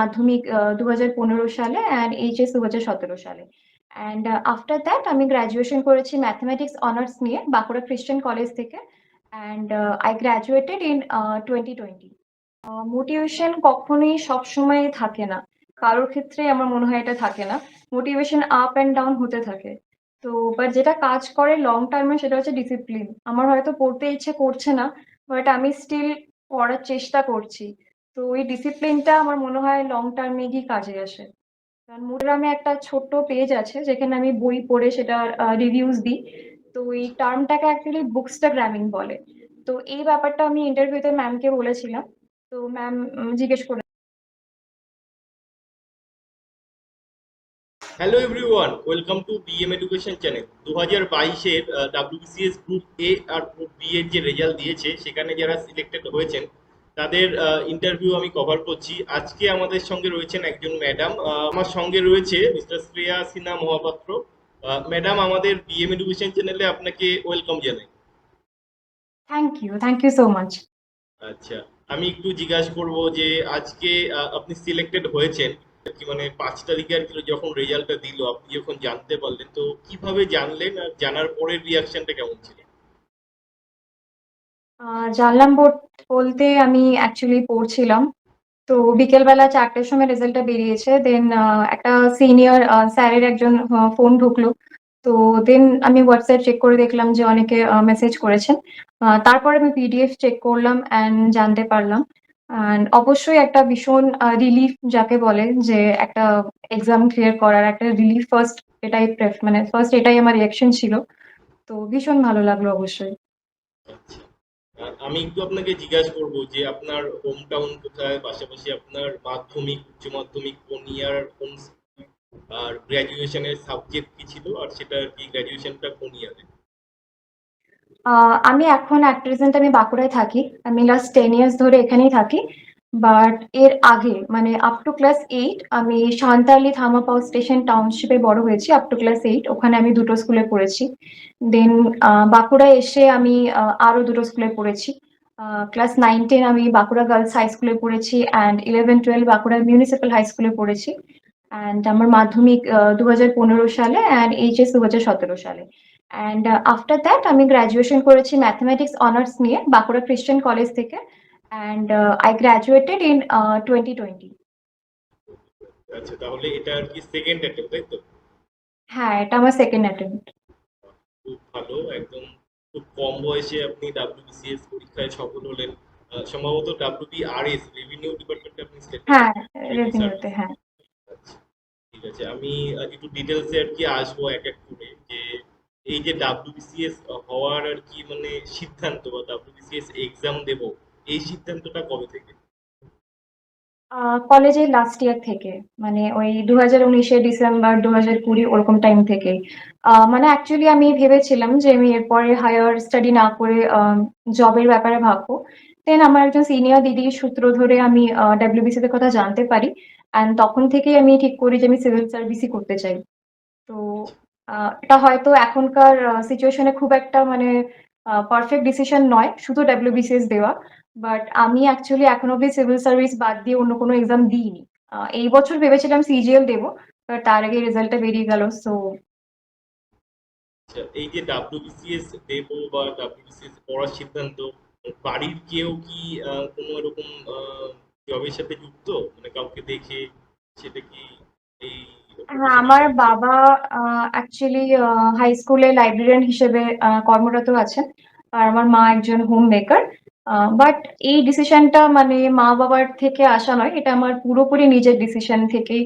মাধ্যমিক দু হাজার পনেরো সালে অ্যান্ড এইচএস দু হাজার সতেরো সালে। অ্যান্ড আফটার দ্যাট আমি গ্র্যাজুয়েশন করেছি ম্যাথমেটিক্স অনার্স নিয়ে বাঁকুড়া খ্রিস্টান কলেজ থেকে। And I graduated in twenty twenty motivation কখনোই সবসময় থাকে না। কারোর ক্ষেত্রে আমার মনে হয় এটা থাকে না। মোটিভেশন আপ অ্যান্ড ডাউন হতে থাকে। তো বাট যেটা কাজ করে লং টার্মে সেটা হচ্ছে ডিসিপ্লিন আমার হয়তো পড়তে ইচ্ছে করছে না বাট আমি স্টিল পড়ার চেষ্টা করছি। তো ওই ডিসিপ্লিনটা আমার মনে হয় লং টার্মে গিয়ে কাজে আসে। কারণ মোটামে একটা ছোট্ট পেজ আছে, যেখানে আমি বই পড়ে সেটা রিভিউজ দিই। তো ওই টার্মটাকে অ্যাকচুয়ালি বুকস্টাগ্রামিং বলে। তো এই ব্যাপারটা আমি ইন্টারভিউতে ম্যামকে বলেছিলাম। তো ম্যাম জিজ্ঞেস করে hello everyone welcome to BM education channel দু হাজার বাইশের ডাব্লিউবিসিএস গ্রুপ এ আর গ্রুপ বি এর যে রেজাল্ট দিয়েছে, সেখানে যারা সিলেক্টেড হয়েছেন তাদের ইন্টারভিউ আমি কভার করছি। আজকে আমাদের সঙ্গে রয়েছেন একজন ম্যাডাম আমার সঙ্গে রয়েছে মিস্টার শ্রেয়া সিনহা মহাপাত্র। ম্যাডাম আমাদের বিএম এডুকেশন চ্যানেলে আপনাকে ওয়েলকাম জানাই। Thank you thank you so much আচ্ছা আমি একটু জিজ্ঞাসা করব যে আজকে আপনি সিলেক্টেড হয়েছেন। কি মানে পাঁচ তারিখে আর যখন রেজাল্টটা দিল আপনি যখন জানতে পারলেন তো কীভাবে জানলেন আর জানার পরের রিয়াকশনটা কেমন ছিল? জানলাম বল- বলতে আমি অ্যাকচুয়ালি পড়ছিলাম। তো বিকেলবেলা চারটের সময় রেজাল্টটা বেরিয়েছে। দেন একটা সিনিয়র স্যারের একজন ফোন ঢুকলো। তো দেন আমি হোয়াটসঅ্যাপ চেক করে দেখলাম যে অনেকে মেসেজ করেছেন। তারপরে আমি পিডিএফ চেক করলাম অ্যান্ড জানতে পারলাম। অ্যান্ড অবশ্যই একটা ভীষণ রিলিফ যাকে বলে যে একটা এক্সাম ক্লিয়ার করার একটা রিলিফ ফার্স্ট এটাই মানে ফার্স্ট এটাই আমার রিয়াকশন ছিল। তো ভীষণ ভালো লাগল অবশ্যই। আচ্ছা। আমি একটু আপনাকে জিজ্ঞাসা করব যে আপনার হোম টাউন কোথায়? পাশাপাশি আপনার মাধ্যমিক, উচ্চ মাধ্যমিক কোন ইয়ার কোন আর গ্র্যাজুয়েশনের সাবজেক্ট কি ছিল? আর সেটা কি গ্র্যাজুয়েশনটা কোন ইয়ারে আমি এখন অ্যাট প্রেজেন্ট আমি বাঁকুড়ায় থাকি। আমি লাস্ট টেন ইয়ার্স ধরে এখানেই থাকি। বাট এর আগে মানে আপ টু ক্লাস এইট আমি সান্তালি থামাপাও স্টেশন টাউনশিপে বড় হয়েছি আপ টু ক্লাস এইট ওখানে আমি দুটো স্কুলে পড়েছি। দেন বাঁকুড়ায় এসে আমি আহ, আরও দুটো স্কুলে পড়েছি। ক্লাস নাইন টেন আমি বাঁকুড়া গার্লস হাই স্কুলে পড়েছি and eleven twelve Bankura municipal high স্কুলে পড়েছি। অ্যান্ড আমার মাধ্যমিক দু হাজার পনেরো সালে অ্যান্ড এইচএস দু হাজার সতেরো সালে। অ্যান্ড আফটার দ্যাট আমি গ্র্যাজুয়েশন করেছি ম্যাথমেটিক্স অনার্স নিয়ে বাঁকুড়া খ্রিস্টান কলেজ থেকে। And I graduated in twenty twenty আচ্ছা তাহলে এটা আর কি সেকেন্ড অ্যাটেম্প তাই তো? হ্যাঁ এটা আমার সেকেন্ড অ্যাটেম্প্ট খুব ভালো একদম খুব কম বয়সে আপনি ডাব্লিউবিসিএস পরীক্ষায় সফল হলেন। সম্ভবত ডাব্লিউবিআরএস রেভিনিউ ডিপার্টমেন্টে আপনি হ্যাঁ রেভিনিউতে হ্যাঁ। আচ্ছা ঠিক আছে আমি একটু ডিটেলসে আর কি আসব এক এক করে যে এই যে ডাব্লিউবিসিএস হওয়ার আর কি মানে সিদ্ধান্ত বা ডাব্লিউবিসিএস এক্সাম দেব এই সিদ্ধান্তটা কবে থেকে? কলেজে লাস্ট ইয়ার থেকে মানে ওই দু হাজার উনিশে ডিসেম্বর দু হাজার কুড়ি ওরকম টাইম থেকে। মানে অ্যাকচুয়ালি আমি ভেবেছিলাম যে আমি এরপরে হায়ার স্টাডি না করে জবের ব্যাপারে ভাববো। দেন আমার একজন সিনিয়র দিদির সূত্র ধরে আমি ডাব্লিউবিসি তে কথা জানতে পারি। অ্যান্ড তখন থেকেই আমি ঠিক করি যে আমি সিভিল সার্ভিসই করতে চাই। তো এটা হয়তো এখনকার সিচুয়েশনে খুব একটা মানে পারফেক্ট ডিসিশন নয়। শুধু ডাব্লিউবিসিএস দেওয়া। বাট আমি অ্যাকচুয়ালি এখন অব্দি সিভিল সার্ভিস বাদ দিয়ে অন্য কোনো এক্সাম দিইনি। এই বছর ভেবেছিলাম সিজিএল দেবো বাট তার আগে রেজাল্টটা বেরিয়ে গেল সো আচ্ছা এই যে ডাব্লিউবিসিএস দেব বা ডাব্লিউবিসিএস পড়ার সিদ্ধান্ত বাড়ির কেউ কি কোনো এরকম জবের সাথে যুক্ত? মানে কাউকে দেখে সেটা কি এই হ্যাঁ আমার বাবা অ্যাকচুয়ালি হাই স্কুলে লাইব্রেরিয়ান হিসেবে কর্মরত আছেন। আর আমার মা একজন হোম মেকার বাট এই ডিসিশনটা মানে মা বাবার থেকে আসা নয় এটা আমার পুরোপুরি নিজের ডিসিশন থেকেই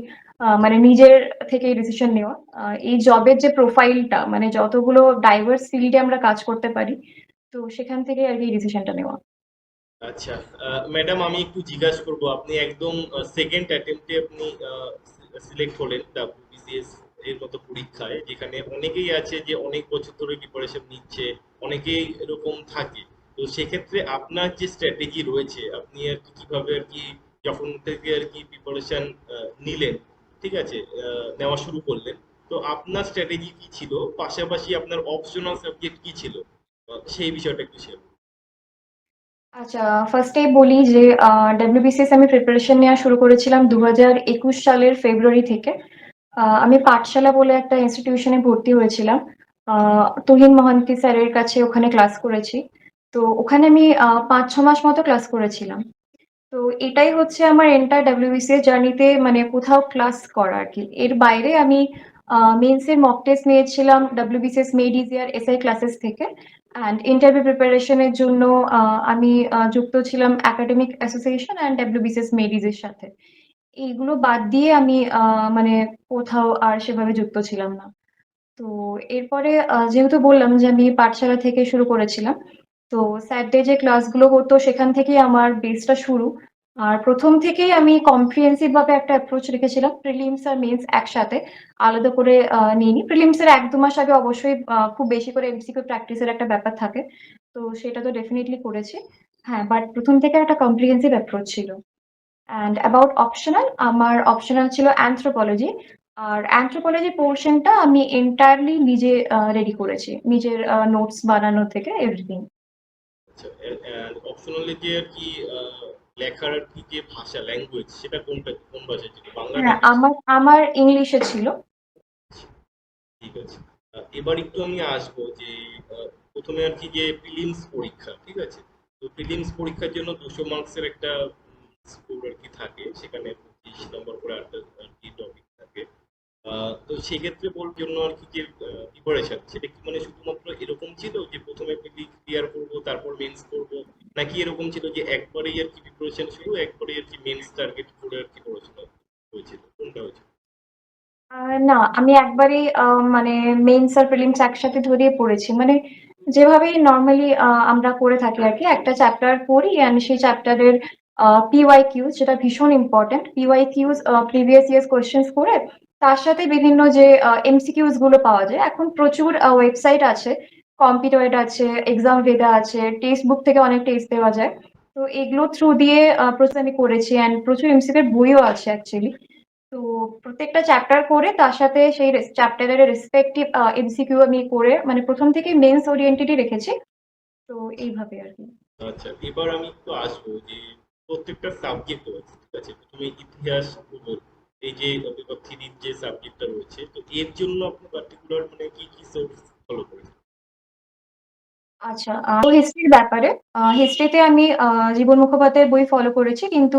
মানে নিজের থেকেই ডিসিশন নেওয়া। এই জবের যে প্রোফাইলটা মানে যতগুলো ডাইভার্স ফিল্ডে আমরা কাজ করতে পারি, তো সেখান থেকে আর কি ডিসিশনটা নেওয়া। আচ্ছা ম্যাডাম আমি একটু জিজ্ঞাসা করব, আপনি একদম সেকেন্ড অ্যাটেম্পটে আপনি সিলেক্ট হলেন ডাব্লিউবিসিএস এর মতো পরীক্ষায়, যেখানে অনেকেই আছে যে অনেক বছর ধরে প্রিপারেশন নিচ্ছে, অনেকেই এরকম থাকে। তো সেক্ষেত্রে আপনার যে স্ট্র্যাটেজি রয়েছে, আপনি আর কি কীভাবে আর কি যখন থেকে আর কি প্রিপারেশন নিলেন, ঠিক আছে নেওয়া শুরু করলেন, তো আপনার স্ট্র্যাটেজি কি ছিল? পাশাপাশি আপনার অপশনাল সাবজেক্ট কি ছিল? সেই বিষয়টা একটু শেয়ার আচ্ছা ফার্স্টেই বলি যে ডাব্লিউবিসিএস আমি প্রিপারেশন নেওয়া শুরু করেছিলাম দু একুশ সালের ফেব্রুয়ারি থেকে। আমি পাঠশালা বলে একটা ইনস্টিটিউশনে ভর্তি হয়েছিলাম। তুহিন মহান্তি স্যারের কাছে ওখানে ক্লাস করেছি। তো ওখানে আমি পাঁচ, ছ মাস মতো ক্লাস করেছিলাম। তো এটাই হচ্ছে আমার এন্টার ডাব্লিউবিসিএস জার্নিতে মানে কোথাও ক্লাস করা আর কি। এর বাইরে আমি মেন্সের মক টেস্ট নিয়েছিলাম WBCS made is easier SI classes থেকে। অ্যান্ড ইন্টারভিউ প্রিপারেশনের জন্য আমি যুক্ত ছিলাম একাডেমিক অ্যাসোসিয়েশন অ্যান্ড ডাব্লিউবিসিএস মেডিজের সাথে। এইগুলো বাদ দিয়ে আমি মানে কোথাও আর সেভাবে যুক্ত ছিলাম না। তো এরপরে যেহেতু বললাম যে আমি পাঠশালা থেকে শুরু করেছিলাম তো স্যারদের যে ক্লাসগুলো হতো, সেখান থেকেই আমার বেসটা শুরু। আর প্রথম থেকেই আমি কম্প্রিহেন্সিভ ভাবে একটা অ্যাপ্রোচ রেখেছিলাম প্রিলিমস আর মেন্স একসাথে। আলাদা করে নিইনি। প্রিলিমস এর এক দু মাস আগে অবশ্যই খুব বেশি করে এমসিকিউ প্র্যাকটিসের একটা ব্যাপার থাকে। তো সেটা তো ডেফিনেটলি করেছি। হ্যাঁ বাট প্রথম থেকে একটা কম্প্রিহেন্সিভ অ্যাপ্রোচ ছিল। অ্যান্ড অ্যাবাউট অপশনাল আমার অপশনাল ছিল অ্যানথ্রোপোলজি আর অ্যানথ্রোপোলজি পোর্শনটা আমি এন্টায়ারলি নিজে রেডি করেছি। নিজের নোটস বানানো থেকে এভরিথিং অপশনালি যে আর কি লেখার আর কি যে ভাষা ল্যাঙ্গুয়েজ সেটা কোনটা কোন ভাষায় ছিল? বাংলা হ্যাঁ আমার আমার ইংলিশে ছিল। ঠিক আছে। এবার একটু আমি আসব যে প্রথমে আর কি যে প্রিলিমস পরীক্ষা ঠিক আছে? তো প্রিলিমস পরীক্ষার জন্য দুশো মার্কসের একটা স্কোর আর কি থাকে সেখানে পঁচিশ নম্বর করে একটা আর কি টপিক তো সেক্ষেত্রে বল জন্য আর কি যে প্রিপারেশন সেটা কি মানে শুধুমাত্র এরকম ছিল যে প্রথমে ক্লিয়ার করব তারপর মেন্স করব? নাকি এরকম ছিল যে একবারেই আর কি প্রিপারেশন শুরু একবারেই আর কি মেন্স টার্গেট করে আর কি পড়াশোনা হয়েছিল? কোনটা হয়েছিল? না আমি একবারেই আহ, মানে মেইনস আর প্রিলিমস একসাথে ধরিয়ে পড়েছি। মানে যেভাবে নর্মালি আমরা করে থাকি আর কি একটা চ্যাপ্টার পড়ি অ্যান্ড সেই চ্যাপ্টারের পিওয়াই কিউজ যেটা ভীষণ important PY Qs previous years questions করে তার সাথে বিভিন্ন যে এমসিকিউজগুলো পাওয়া যায়, এখন প্রচুর ওয়েবসাইট আছে। কম্পিউটার আছে এক্সাম ভেদা আছে টেক্সট বুক থেকে অনেক টেস্ট দেওয়া যায়। তো এগুলো থ্রু দিয়ে প্রচুর আমি করেছি অ্যান্ড প্রচুর এমসিকিউর বইও আছে অ্যাকচুয়ালি তো প্রত্যেকটা চ্যাপ্টার করে তার সাথে সেই চ্যাপ্টারের রেসপেক্টিভ এমসিকিউ আমি করে মানে প্রথম থেকে মেন্স ওরিয়েন্টেডই রেখেছি। তো এইভাবে আর কি। আচ্ছা এবার আমি একটু আসব যে প্রত্যেকটা সাবজেক্ট আছে, ঠিক আছে? ইতিহাস এই যে থ্রির যে সাবজেক্টটা রয়েছে, তো এর জন্য আপনি পার্টিকুলার মানে কি কি সোর্স ফলো করেছেন? আচ্ছা হিস্ট্রির ব্যাপারে হিস্ট্রিতে আমি জীবন মুখোপাধ্যায়ের বই ফলো করেছি, কিন্তু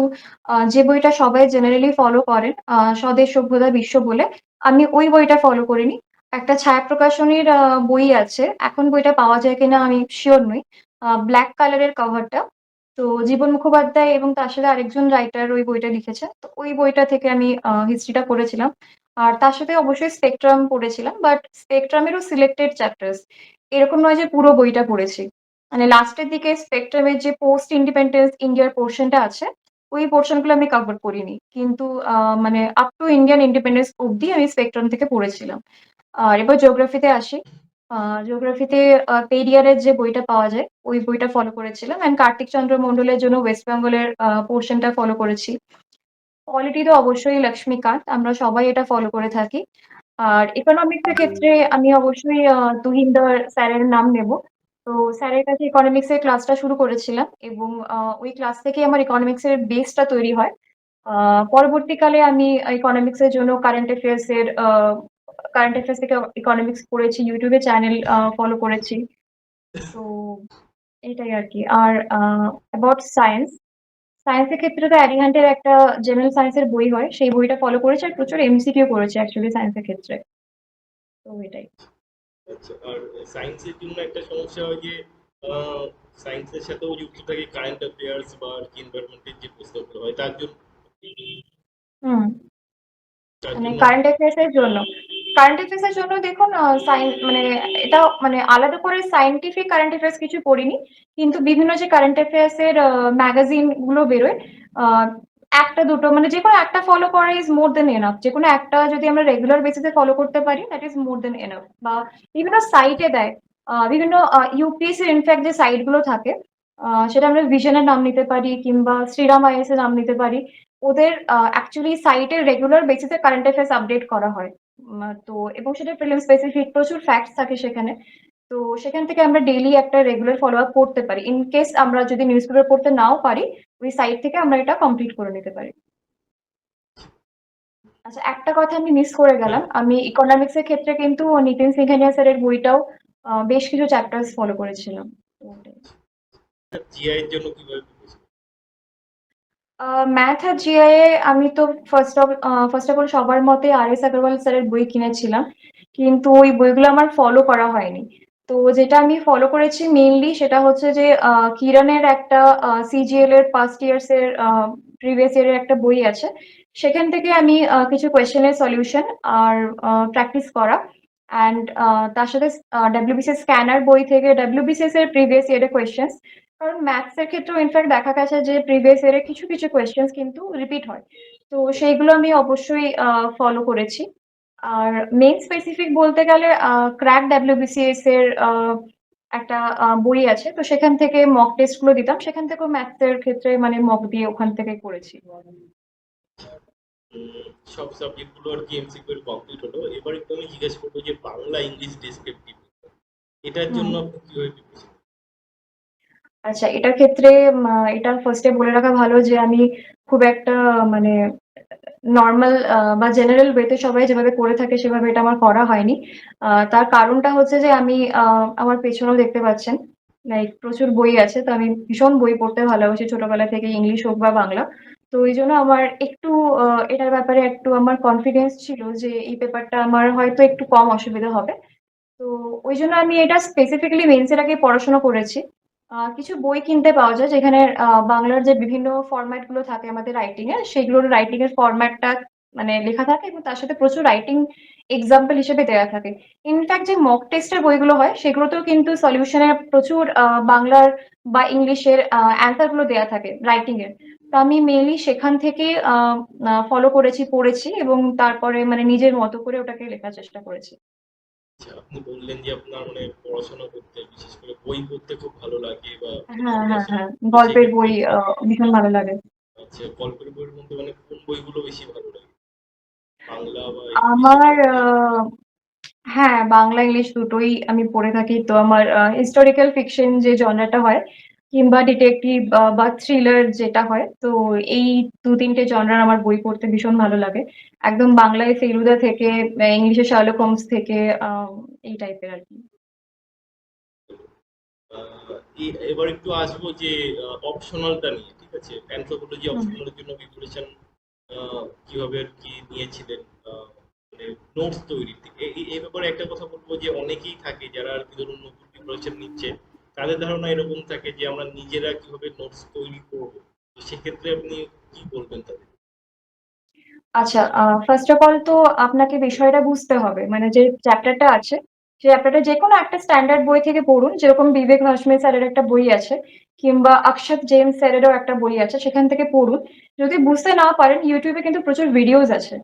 যে বইটা সবাই জেনারেলি ফলো করেন স্বদেশ সভ্যতা বিশ্ব বলে, আমি ওই বইটা ফলো করিনি। একটা ছায়া প্রকাশনীর বই আছে, এখন বইটা পাওয়া যায় কিনা আমি শিওর নই। ব্ল্যাক কালারের কভারটা তো জীবন মুখোপাধ্যায় এবং তার সাথে আরেকজন রাইটার ওই বইটা লিখেছেন তো ওই বইটা থেকে আমি হিস্ট্রিটা পড়েছিলাম। আর তার সাথে অবশ্যই স্পেকট্রাম পড়েছিলাম বাট স্পেকট্রামেরও সিলেক্টেড চ্যাপ্টার্স এরকম নয় যে পুরো বইটা পড়েছি। মানে লাস্টের দিকে স্পেকট্রামের যে পোস্ট ইন্ডিপেন্ডেন্স ইন্ডিয়ার পোর্শনটা আছে, ওই পোর্শনগুলো আমি কভার করিনি। কিন্তু মানে আপ টু ইন্ডিয়ান ইন্ডিপেন্ডেন্স অবধি আমি স্পেকট্রাম থেকে পড়েছিলাম। আর এবার জিওগ্রাফিতে আসি। জিওগ্রাফিতে পেরিয়ারের যে বইটা পাওয়া যায় ওই বইটা ফলো করেছিলাম অ্যান্ড কার্তিক চন্দ্র মন্ডলের জন্য ওয়েস্ট বেঙ্গলের পোর্শনটা ফলো করেছি। কোয়ালিটি তো অবশ্যই লক্ষ্মীকান্ত আমরা সবাই এটা ফলো করে থাকি। আর ইকোনমিক্স এর ক্ষেত্রে আমি অবশ্যই তুহিনদার স্যারের নাম নেব। তো স্যারের কাছে ইকোনমিক্স এর ক্লাসটা শুরু করেছিলাম এবং ওই ক্লাস থেকে আমার ইকোনমিক্স এর বেসটা তৈরি হয়। পরবর্তীকালে আমি ইকোনমিক্স এর জন্য কারেন্ট অ্যাফেয়ার্স এর কারেন্ট অ্যাফেয়ার্স থেকে ইকোনমিক্স পড়েছি ইউটিউবে চ্যানেল ফলো করেছি। তো এটাই আর কি। আর অ্যাবাউট সায়েন্স সায়েন্সের ক্ষেত্রে তো অ্যারিহান্টের একটা জেনারেল সায়েন্সের বই হয় সেই বইটা ফলো করেছে আর প্রচুর এমসিকিউ করেছে অ্যাকচুয়ালি সায়েন্সের ক্ষেত্রে। তো এটাই। আচ্ছা আর সায়েন্সের জন্য একটা সমস্যা হয় যে সায়েন্সের সাথেও যুক্ত থাকে কারেন্ট অ্যাফেয়ার্স বা এনভায়রনমেন্টের যে পুস্তকগুলো হয় তার জন্য মানে কারেন্ট অ্যাফেয়ার্স এর জন্য। কারেন্ট অ্যাফেয়ার্স এর জন্য দেখুন মানে এটা মানে আলাদা করে সায়েন্টিফিক কারেন্ট অ্যাফেয়ার্স কিছু পড়িনি, কিন্তু বিভিন্ন যে কারেন্ট অ্যাফেয়ার্স এর ম্যাগাজিনগুলো বেরোয় একটা দুটো মানে যে কোনো একটা ফলো করা ইজ মোর দেন এনাফ যে কোনো একটা যদি আমরা রেগুলার বেসিসে ফলো করতে পারি that is more than enough বা বিভিন্ন সাইটে দেয় বিভিন্ন ইউপিএসসি ইনফ্যাক্ট যে সাইটগুলো থাকে সেটা আমরা ভিশনের নাম নিতে পারি, কিংবা শ্রীরাম আইএস এর নাম নিতে পারি, ওদের অ্যাকচুয়ালি সাইটে রেগুলার বেসিসে কারেন্ট অ্যাফেয়ার্স আপডেট করা হয়। তো, এবং সেটা প্রিলিম স্পেসিফিক প্রচুর ফ্যাক্টস থাকে সেখানে। তো, সেখান থেকে আমরা ডেইলি একটা রেগুলার ফলো আপ করতে পারি। ইন কেস আমরা যদি নিউজ পেপার পড়তে নাও পারি, ওই সাইট থেকে আমরা এটা কমপ্লিট করে নিতে পারি। আচ্ছা একটা কথা আমি মিস করে গেলাম। আমি ইকোনমিক্স এর ক্ষেত্রে কিন্তু নিতিন সিংহানিয়া স্যারের বইটাও বেশ কিছু চ্যাপ্টার্স ফলো করেছিলাম। জিআই এর জন্য কীভাবে? ম্যাথ আর জিআই আমি তো first of first of all সবার মতে আর এস আগরওয়াল স্যারের বই কিনেছিলাম। কিন্তু ওই বইগুলো আমার ফলো করা হয়নি। তো যেটা আমি ফলো করেছি মেইনলি সেটা হচ্ছে যে কিরণের একটা সিজিএল এর ফার্স্ট ইয়ার্স এর প্রিভিয়াস ইয়ারের একটা বই আছে। সেখান থেকে আমি কিছু কোয়েশ্চেনের সলিউশন আর প্র্যাকটিস করা। অ্যান্ড তার সাথে ডাব্লিউবিসিএস স্ক্যানার বই থেকে ডাব্লিউবিসিএস এর প্রিভিয়াস ইয়ারের কোয়েশ্চেন্স কারণ ম্যাথস এর ক্ষেত্রেও ইনফ্যাক্ট দেখা গেছে যে প্রিভিয়াস ইয়ারে কিছু কিছু কোয়েশ্চেন্স কিন্তু রিপিট হয়। তো সেইগুলো আমি অবশ্যই ফলো করেছি। আর মেইন স্পেসিফিক বলতে গেলে ক্র্যাক ডাব্লিউবিসিএস এর একটা বই আছে। তো সেখান থেকে মক টেস্টগুলো দিতাম। সেখান থেকেও ম্যাথস এর ক্ষেত্রে মানে মক দিয়ে ওখান থেকে করেছি। সব সাবজেক্টগুলো আর কি এমসিকিউ এর কমপ্লিট হলো। এবার একটু আমি জিজ্ঞেস করব যে বাংলা ইংলিশ ডেসক্রিপটিভ এটার জন্য আপনি কীভাবে প্রিপারেশন আচ্ছা এটার ক্ষেত্রে এটা ফার্স্টে বলে রাখা ভালো যে আমি খুব একটা মানে নর্মাল বা জেনারেল ওয়েতে সবাই যেভাবে করে থাকে সেভাবে এটা আমার করা হয়নি। তার কারণটা হচ্ছে যে আমি আমার পেছনেও দেখতে পাচ্ছেন লাইক প্রচুর বই আছে, তো আমি ভীষণ বই পড়তে ভালোবাসি ছোটবেলা থেকে ইংলিশ হোক বা বাংলা। তো ওই জন্য আমার একটু এটার ব্যাপারে একটু আমার কনফিডেন্স ছিল যে এই পেপারটা আমার হয়তো একটু কম অসুবিধা হবে। তো ওই জন্য আমি এটা স্পেসিফিক্যালি মেন্সের আগে পড়াশোনা করেছি। কিছু বই কিনতে পাওয়া যায় যেখানে বাংলার যে বিভিন্ন ফরম্যাটগুলো থাকে আমাদের রাইটিং এর সেগুলোর রাইটিং এর ফরম্যাটটা মানে লেখা থাকে এবং তার সাথে প্রচুর রাইটিং এক্সাম্পল হিসেবে দেওয়া থাকে। ইনফ্যাক্ট যে মক টেস্টের বইগুলো হয়, সেগুলোতেও কিন্তু সলিউশনের প্রচুর বাংলার বা ইংলিশের অ্যান্সারগুলো দেওয়া থাকে রাইটিং এর। তো আমি মেনলি সেখান থেকে ফলো করেছি, পড়েছি এবং তারপরে মানে নিজের মতো করে ওটাকে লেখার চেষ্টা করেছি। আচ্ছা আপনি বললেন যে আপনার মানে পড়াশোনা করতে বিশেষ করে বই পড়তে খুব ভালো লাগে বা হ্যাঁ হ্যাঁ হ্যাঁ গল্পের বই আহ, ভীষণ ভালো লাগে। আচ্ছা গল্পের বইয়ের মধ্যে মানে কোন বইগুলো বেশি ভালো লাগে? বাংলা বা আমার আহ, হ্যাঁ বাংলা ইংলিশ দুটোই আমি পড়ে থাকি। তো আমার হিস্টোরিক্যাল ফিকশন যে জনরাটা হয় কিংবা ডিটেকটিভ বা থ্রিলার যেটা হয় তো এই দু তিনটে জনরার আমার বই পড়তে ভীষণ ভালো লাগে। একদম বাংলায় ফেলুদা থেকে ইংলিশে শার্লক হোমস থেকে এই টাইপের আর কি। এবার একটু আসব যে অপশনালটা নিয়ে ঠিক আছে? অ্যানথ্রোপোলজি অপশনালের জন্য প্রিপারেশন কীভাবে আর কি নিয়েছিলেন মানে নোটস এ- এই ব্যাপারে একটা কথা বলব যে অনেকেই থাকে যারা আর কি ধরুন নতুন প্রিপারেশন নিচ্ছে তাদের ধারণা এরকম থাকে যে আমরা নিজেরা কীভাবে নোটস তৈরি করব। সেক্ষেত্রে আপনি কি বলবেন তাদের? আচ্ছা ফার্স্ট অফ অল তো আপনাকে বিষয়টা বুঝতে হবে। মানে যে চ্যাপ্টারটা আছে, সেই চ্যাপ্টারটা যে কোনো একটা স্ট্যান্ডার্ড বই থেকে পড়ুন, যেরকম বিবেক ভাসমে স্যারের একটা বই আছে, কিংবা অক্ষত জেমস স্যারেরও একটা বই আছে, সেখান থেকে পড়ুন। যদি বুঝতে না পারেন ইউটিউবে কিন্তু প্রচুর ভিডিওস আছে।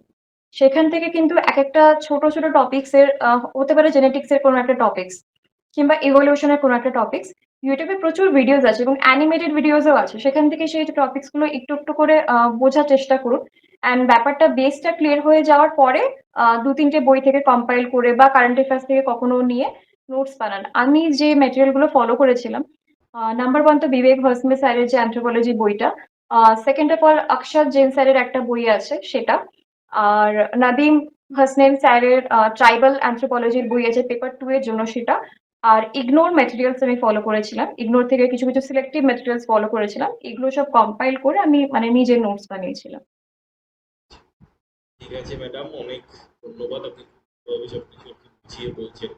সেখান থেকে কিন্তু এক একটা ছোট ছোট টপিক্স এর হতে পারে জেনেটিক্স এর কোনো একটা টপিক্স কিংবা ইভলিউশনের কোনো একটা টপিক্স ইউটিউবে প্রচুর ভিডিওস আছে এবং অ্যানিমেটেড ভিডিওসও আছে। সেখান থেকে সেই টপিক্সগুলো একটু একটু করে বোঝার চেষ্টা করুন। অ্যান্ড ব্যাপারটা বেসটা ক্লিয়ার হয়ে যাওয়ার পরে দু তিনটে বই থেকে কম্পাইল করে বা কারেন্ট অ্যাফেয়ার্স থেকে কখনো নিয়ে নোটস বানান। আমি যে ম্যাটেরিয়ালগুলো ফলো করেছিলাম নাম্বার ওয়ান তো বিবেক ভাসমে স্যারের যে অ্যান্থ্রোপোলজি বইটা সেকেন্ড অফ অল অক্ষর জেন স্যারের একটা বই আছে সেটা। আর নাদিম হাসনেন স্যারের ট্রাইবাল অ্যান্থ্রোপোলজির বই আছে পেপার টু এর জন্য সেটা। আর ইগনোর ম্যাটেরিয়ালস আমি ফলো করেছিলাম। ইগনোর থেকে কিছু কিছু সিলেক্টিভ ম্যাটেরিয়ালস ফলো করেছিলাম। এগুলো সব কম্পাইল করে আমি মানে নিজের নোটস বানিয়েছিলাম। ঠিক আছে ম্যাডাম অনেক ধন্যবাদ আপনি সব কিছু বুঝিয়ে বলছেন।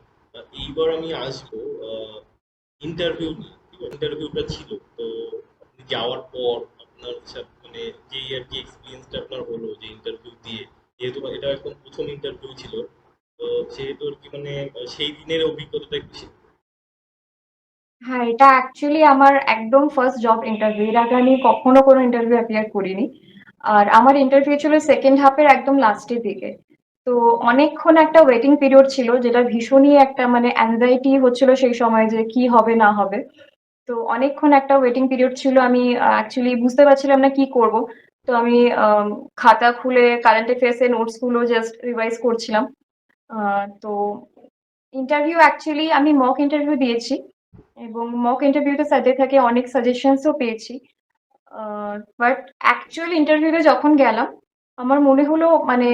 এইবার আমি আসব ইন্টারভিউ ইন্টারভিউটা ছিল। তো আপনি যাওয়ার পর আপনার মানে যেই আর কি এক্সপিরিয়েন্সটা আপনার হলো যে ইন্টারভিউ দিয়ে, যেহেতু এটা একদম প্রথম ইন্টারভিউ ছিল তো সেহেতু কি মানে সেই দিনের অভিজ্ঞতাটা একটু হ্যাঁ এটা অ্যাকচুয়ালি আমার একদম ফার্স্ট জব ইন্টারভিউ এর আগে আমি কখনো কোনো ইন্টারভিউ অ্যাপিয়ার করিনি। আর আমার ইন্টারভিউ ছিল সেকেন্ড হাফের একদম লাস্টের দিকে। তো অনেকক্ষণ একটা ওয়েটিং পিরিয়ড ছিল, যেটা ভীষণই একটা মানে অ্যাংজাইটি হচ্ছিল সেই সময় যে কি হবে, না হবে। তো অনেকক্ষণ একটা ওয়েটিং পিরিয়ড ছিল, আমি অ্যাকচুয়ালি বুঝতে পারছিলাম না কি করব। তো আমি খাতা খুলে কারেন্ট অ্যাফেয়ার্স এর নোটসগুলো জাস্ট রিভাইজ করছিলাম। তো ইন্টারভিউ অ্যাকচুয়ালি আমি মক ইন্টারভিউ দিয়েছি এবং মক ইন্টারভিউতে স্যারদের থেকে অনেক সাজেশনসও পেয়েছি। বাট অ্যাকচুয়াল ইন্টারভিউতে যখন গেলাম, আমার মনে হলো মানে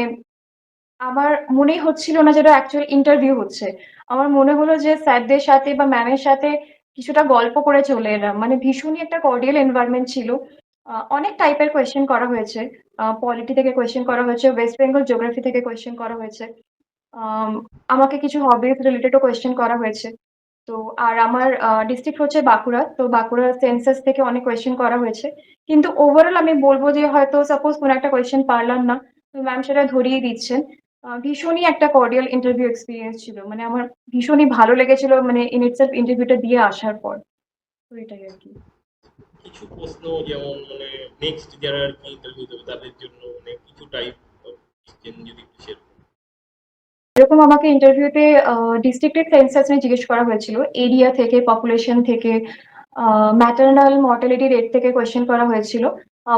আমার মনেই হচ্ছিল না যেটা অ্যাকচুয়াল ইন্টারভিউ হচ্ছে। আমার মনে হলো যে স্যারদের সাথে বা ম্যামের সাথে কিছুটা গল্প করে চলে এলাম। মানে ভীষণই একটা কর্ডিয়াল এনভায়রনমেন্ট ছিল। অনেক টাইপের কোয়েশ্চেন করা হয়েছে। পলিটি থেকে কোয়েশ্চেন করা হয়েছে ওয়েস্ট বেঙ্গল জিওগ্রাফি থেকে কোয়েশ্চেন করা হয়েছে। আম, আমাকে কিছু হবিস রিলেটেডও কোয়েশ্চেন করা হয়েছে। তো আর আমার ডিস্ট্রিক্ট হচ্ছে বাঁকুড়া। তো বাঁকুড়া সেন্সাস থেকে অনেক কোয়েশ্চেন করা হয়েছে। কিন্তু ওভারঅল আমি বলব যে হয়তো সাপোজ কোনো একটা কোয়েশ্চেন পারলাম না তো ম্যাম সেটা ধরিয়ে দিচ্ছেন। ভীষণই একটা কর্ডিয়াল ইন্টারভিউ এক্সপিরিয়েন্স ছিল। মানে আমার ভীষণই ভালো লেগেছিল মানে ইন ইটসেলফ ইন্টারভিউটা দিয়ে আসার পর। তো এটাই আর কি। কিছু প্রশ্ন যেমন মানে নেক্সট যারা আর কি ইন্টারভিউ দেবে তাদের জন্য মানে কিছু টাইপ যদি একটু এরকম আমাকে ইন্টারভিউতে ডিস্ট্রিক্টের সেন্সাস জিজ্ঞেস করা হয়েছিল। এরিয়া থেকে পপুলেশন থেকে ম্যাটারনাল মর্টালিটি রেট থেকে কোয়েশ্চেন করা হয়েছিল।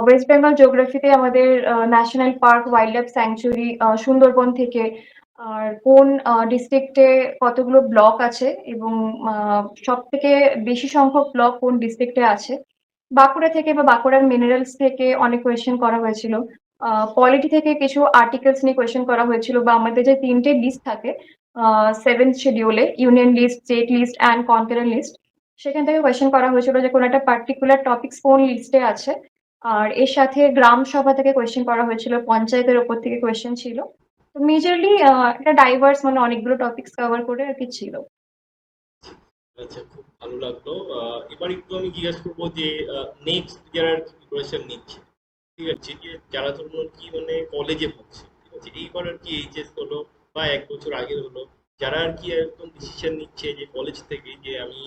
ওয়েস্ট বেঙ্গল জিওগ্রাফিতে আমাদের national park wildlife sanctuary Sundarban থেকে, আর কোন ডিস্ট্রিক্টে কতগুলো ব্লক আছে এবং সব থেকে বেশি সংখ্যক ব্লক কোন ডিস্ট্রিক্টে আছে? বাঁকুড়া থেকে বা বাঁকুড়ার মিনারেলস থেকে অনেক কোয়েশ্চেন করা হয়েছিল। পলিটি থেকে কিছু আর্টিকেলস নিয়ে কোয়েশ্চেন করা হয়েছিল বা আমাদের যে তিনটে লিস্ট থাকে seventh শিডিউলে union list state list and concurrent list সেখান থেকে কোয়েশ্চেন করা হয়েছিল যে কোনো একটা পার্টিকুলার টপিকস কোন লিস্টে আছে? আর এর সাথে গ্রাম সভা থেকে কোয়েশ্চেন করা হয়েছিল, পঞ্চায়েতের ওপর থেকে কোয়েশ্চেন ছিল। তো মেজরলি একটা ডাইভার্স মানে অনেকগুলো টপিকস কভার করে আর কি ছিল। আচ্ছা খুব ভালো লাগল। এবার একটু আমি জিজ্ঞাসা করব যে নেক্সট যারা আর কি প্রিপারেশন নিচ্ছে? ঠিক আছে, যে যারা ধরুন কি মানে কলেজে পড়ছে ঠিক আছে এইবার আর কি এইচএস হলো বা এক বছর আগে হলো? যারা আর কি একদম ডিসিশন নিচ্ছে যে কলেজ থেকে যে আমি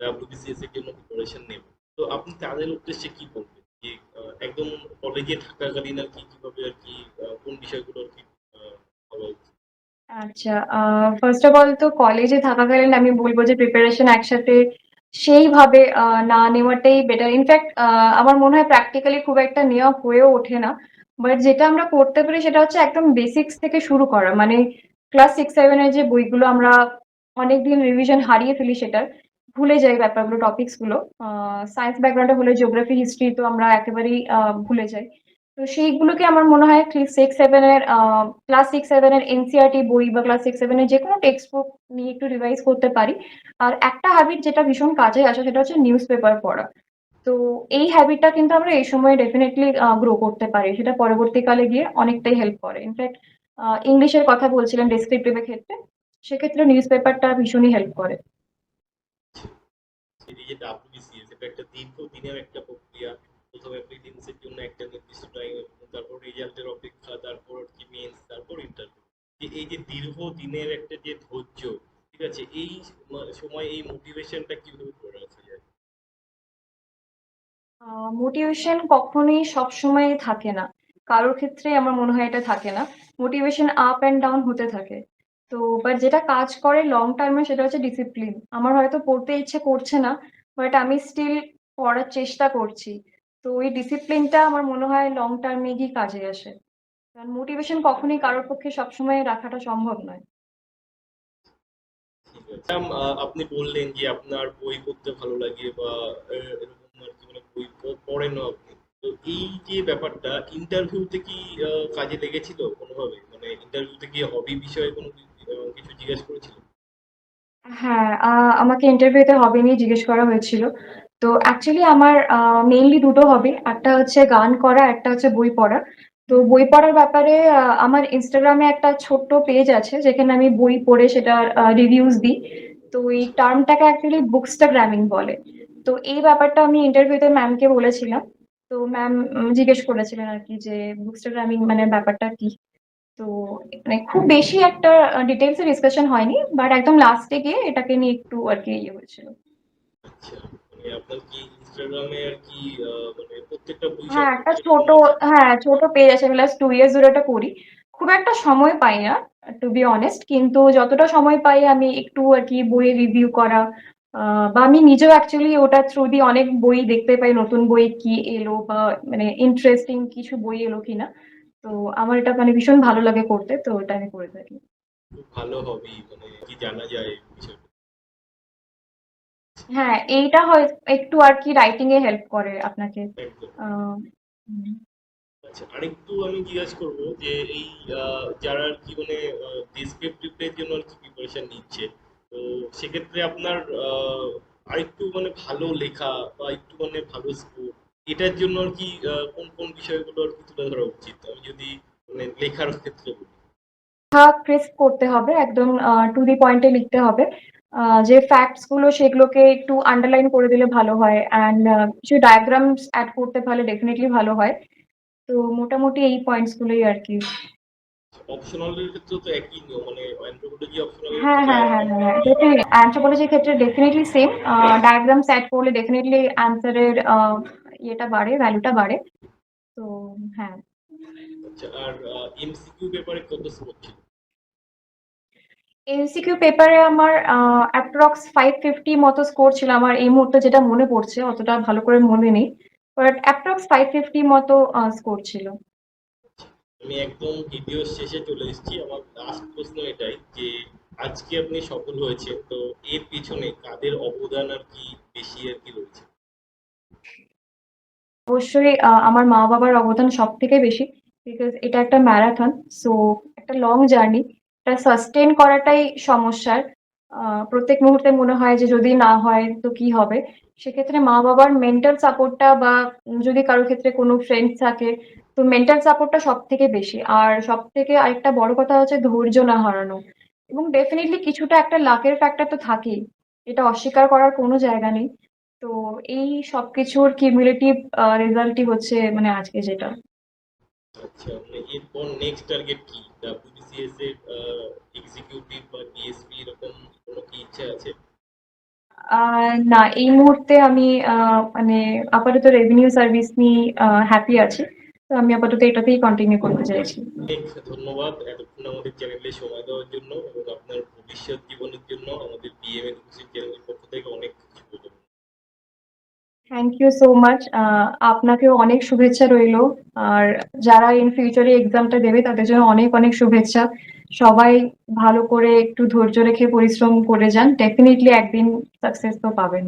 ডাব্লিউবিসিএস এর জন্য প্রিপারেশন নেব। তো আপনি তাদের উদ্দেশ্যে কি বলবেন? যে একদম কলেজে থাকাকালীন আর কি কীভাবে আর কি কোন বিষয়গুলো আর কি ভাবা উচিত? আচ্ছা ফার্স্ট অফ অল তো কলেজে থাকাকালীন আমি বলব যে প্রিপারেশন একসাথে সেইভাবে না নেওয়াটাই বেটার ইনফ্যাক্ট আমার মনে হয় প্র্যাকটিক্যালি খুব একটা নেওয়া হয়েও ওঠে না। বাট যেটা আমরা করতে পারি সেটা হচ্ছে একদম বেসিক্স থেকে শুরু করা। মানে ক্লাস সিক্স সেভেনের যে বইগুলো আমরা অনেকদিন রিভিশন হারিয়ে ফেলি সেটার, ভুলে যাই ব্যাপারগুলো টপিকসগুলো। সায়েন্স ব্যাকগ্রাউন্ডে হলে জিওগ্রাফি হিস্ট্রি তো আমরা একেবারেই ভুলে যাই। তো সেইগুলোকে আমার মনে হয় সিক্স সেভেনের ক্লাস সিক্স সেভেনের এনসিআরটি বই বা ক্লাস সিক্স সেভেনের যে কোনো টেক্সট বুক নিয়ে একটু রিভাইজ করতে পারি। আর একটা হ্যাবিট যেটা ভীষণ কাজে আসে সেটা হচ্ছে নিউজ পেপার পড়া। তো এই হ্যাবিটটা কিন্তু আমরা এই সময় ডেফিনেটলি গ্রো করতে পারি। সেটা পরবর্তীকালে গিয়ে অনেকটাই হেল্প করে। ইনফ্যাক্ট ইংলিশের কথা বলছিলেন ডেসক্রিপটিভের ক্ষেত্রে। সেক্ষেত্রে নিউজ পেপারটা ভীষণই হেল্প করে। এই যে ডাব্লিউবিসিএস এটা একটা দীর্ঘ দিনের একটা প্রক্রিয়া প্রথমে প্রিলিমসের জন্য একটা নির্দিষ্ট টাইম তারপর রেজাল্টের অপেক্ষা, তারপর কি মেন্স তারপর ইন্টারভিউ যে এই যে দীর্ঘ দিনের একটা যে ধৈর্য, ঠিক আছে? এই সময়, এই মোটিভেশনটা কীভাবে ধরে রাখা যায়? মোটিভেশন কখনোই সবসময় থাকে না। কারোর ক্ষেত্রে আমার মনে হয় এটা থাকে না। মোটিভেশন আপ অ্যান্ড ডাউন হতে থাকে। তো বাট যেটা কাজ করে লং টার্মে সেটা হচ্ছে ডিসিপ্লিন আমার হয়তো পড়তে ইচ্ছে করছে না বাট আমি স্টিল পড়ার চেষ্টা করছি। তো ওই ডিসিপ্লিনটা আমার মনে হয় লং টার্মে গিয়ে কাজে আসে। কারণ মোটিভেশন কখনোই কারোর পক্ষে সবসময় রাখাটা সম্ভব নয়। ম্যাম, আপনি বললেন যে আপনার বই পড়তে ভালো লাগে বা এরকম আর কি মানে বই পড়েনও আপনি। তো এই যে ব্যাপারটা ইন্টারভিউতে কি কাজে লেগেছিল কোনোভাবে? মানে ইন্টারভিউতে কি হবি বিষয়ে কোনো কিছু জিজ্ঞেস করেছিল? হ্যাঁ আমাকে ইন্টারভিউতে হবি নিয়ে জিজ্ঞেস করা হয়েছিল। তো অ্যাকচুয়ালি আমার মেইনলি দুটো হবি একটা হচ্ছে গান করা, একটা হচ্ছে বই পড়া। তো বই পড়ার ব্যাপারে আমার ইনস্টাগ্রামে একটা ছোট্ট পেজ আছে, যেখানে আমি বই পড়ে সেটার রিভিউজ দিই। তো এই টার্মটাকে অ্যাকচুয়ালি বুকস্টাগ্রামিং বলে। তো এই ব্যাপারটা আমি ইন্টারভিউতে ম্যামকে বলেছিলাম। তো ম্যাম জিজ্ঞেস করেছিলেন আর কি যে বুকস্টাগ্রামিং মানে ব্যাপারটা কি? তো মানে খুব বেশি একটা ডিটেলসে ডিসকাশন হয়নি বাট একদম লাস্টে গিয়ে এটাকে নিয়ে একটু আর কি ইয়ে হয়েছিল। আচ্ছা। আপনার কি ইনস্টাগ্রামে আর কি মানে প্রত্যেকটা বই হ্যাঁ একটা ছোট হ্যাঁ ছোট পেজ আছে আমি লাস্ট টু ইয়ার্স ধরে এটা করি। খুব একটা সময় পাই না টু বি অনেস্ট কিন্তু যতটা সময় পাই আমি একটু আর কি বইয়ের রিভিউ করা বা আমি নিজেও অ্যাকচুয়ালি ওটা থ্রু দিয়ে অনেক বই দেখতে পাই নতুন বই কি এলো বা মানে ইন্টারেস্টিং কিছু বই এলো কিনা। তো আমার এটা মানে ভীষণ ভালো লাগে করতে তো ওটা আমি করে থাকি। ভালো হবি মানে কি জানা যায় বিষয়টা? হ্যাঁ এইটা হয় একটু আর কি রাইটিং এ হেল্প করে। আপনাকে আচ্ছা আরেকটু আমি জিজ্ঞাসা করব যে এই যারা আর কি মানে ডেসক্রিপটিভের জন্য আর কি প্রিপারেশন নিচ্ছে তো সেক্ষেত্রে আপনার আরেকটু মানে ভালো লেখা বা একটু মানে ভালো স্কোর এটার জন্য আর কি কোন কোন বিষয়গুলো আর কি তুলে ধরা উচিত? আমি যদি মানে লেখার ক্ষেত্রে বলি। লেখা ক্রিস্প করতে হবে একদম টু দি পয়েন্টে লিখতে হবে। যে ফ্যাক্টসগুলো সেগুলোকে একটু আন্ডারলাইন করে দিলে ভালো হয় অ্যান্ড কিছু ডায়াগ্রামস অ্যাড করতে পারলে ডেফিনেটলি ভালো হয়। তো মোটামুটি এই পয়েন্টস গুলোই আর কি। অপশনালের ক্ষেত্রে তো একই নিয়ম মানে অ্যান্থ্রোপোলজি অপশনাল হ্যাঁ হ্যাঁ হ্যাঁ হ্যাঁ ডেফিনেটলি অ্যান্থ্রোপোলজির ক্ষেত্রে ডেফিনেটলি সেম ডায়াগ্রামস অ্যাড করলে ডেফিনেটলি অ্যান্সারের ইয়েটা বাড়ে ভ্যালুটা বাড়ে। তো হ্যাঁ। আচ্ছা আর এমসিকিউ পেপারে কত স্কোর ছিল? এমসিকিউ পেপারে আমার অ্যাপ্রক্স ফাইভ ফিফটি মতো স্কোর ছিল আমার এই মুহূর্তে যেটা মনে পড়ছে অতটা ভালো করে মনে নেই বাট অ্যাপ্রক্স ফাইভ ফিফটি মতো স্কোর ছিল। আমি একদম ভিডিও শেষে চলে এসেছি আমার লাস্ট প্রশ্ন এটাই যে আজকে আপনি সফল হয়েছে তো এর পিছনে কাদের অবদান আর কি বেশি আর কি রয়েছে? অবশ্যই আমার মা বাবার অবদান সব থেকে বেশি বিকজ এটা একটা ম্যারাথন সো একটা লং জার্নি সাস্টেন করাটাই সমস্যার। প্রত্যেক মুহূর্তে মনে হয় যে যদি না হয় তো কি হবে? সেক্ষেত্রে মা বাবার মেন্টাল সাপোর্টটা বা যদি কারোর ক্ষেত্রে কোনো ফ্রেন্ড থাকে, তো মেন্টাল সাপোর্টটা সব থেকে বেশি। আর সব থেকে আরেকটা বড় কথা হচ্ছে ধৈর্য না হারানো। এবং ডেফিনেটলি কিছুটা একটা লাকের ফ্যাক্টর তো থাকেই। এটা অস্বীকার করার কোনো জায়গা নেই। তো এই সবকিছুর কিউমুলেটিভ রেজাল্টই হচ্ছে মানে আজকে যেটা। আচ্ছা মানে এরপর নেক্সট টার্গেট কি? ডাব্লিউবিসিএস এর এক্সিকিউটিভ বা ডিএসপি এরকম কোনো কি ইচ্ছা আছে? না এই মুহূর্তে আমি মানে আপাতত রেভিনিউ সার্ভিস নিয়ে হ্যাপি আছি। তো আমি আপাতত এটাতেই কন্টিনিউ করতে চাইছি। ধন্যবাদ। এতক্ষণ আমাদের চ্যানেলে সময় দেওয়ার জন্য এবং আপনার ভবিষ্যৎ জীবনের জন্য আমাদের বিএম এডুকেশন চ্যানেলের পক্ষ থেকে অনেক কিছু থ্যাংক ইউ সো মাচ আপনাকেও অনেক শুভেচ্ছা রইল। আর যারা ইন ফিউচারে এক্সামটা দেবে, তাদের জন্য অনেক অনেক শুভেচ্ছা। সবাই ভালো করে একটু ধৈর্য রেখে পরিশ্রম করে যান। ডেফিনেটলি একদিন সাকসেস তো পাবেন।